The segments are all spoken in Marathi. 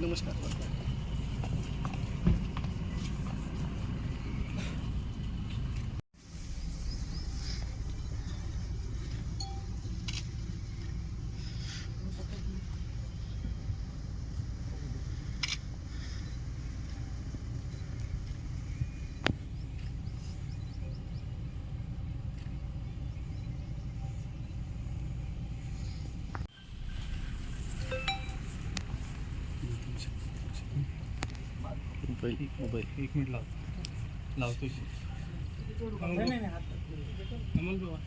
नमस्कार. मोबाईल मोबाईल एक मिनिट लावतो लावतो अमोल बाबा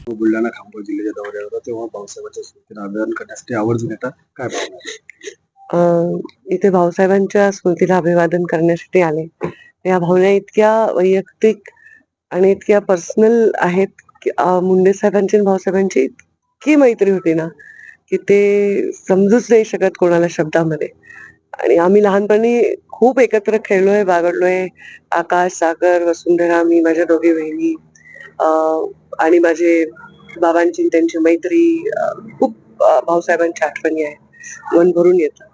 तो बुलढाणा खामगाव जिल्ह्याच्या दौऱ्यावर होता तेव्हा पावसाळ्याच्या स्मृतीला अभिवादन करण्यासाठी आवर्जून येतात. काय भावना इथे भाऊसाहेबांच्या स्मृतीला अभिवादन करण्यासाठी आले. या भावना इतक्या वैयक्तिक आणि इतक्या पर्सनल आहेत मुंडे साहेबांची आणि भाऊसाहेबांची इतकी मैत्री होती ना की ते समजूच नाही शकत कोणाला शब्दामध्ये. आणि आम्ही लहानपणी खूप एकत्र खेळलोय बागडलोय. आकाश सागर वसुंधरा मी माझ्या दोघी बहिणी आणि माझे बाबांची त्यांची मैत्री खूप भाऊसाहेबांच्या आठवणी आहेत. मन भरून येतं.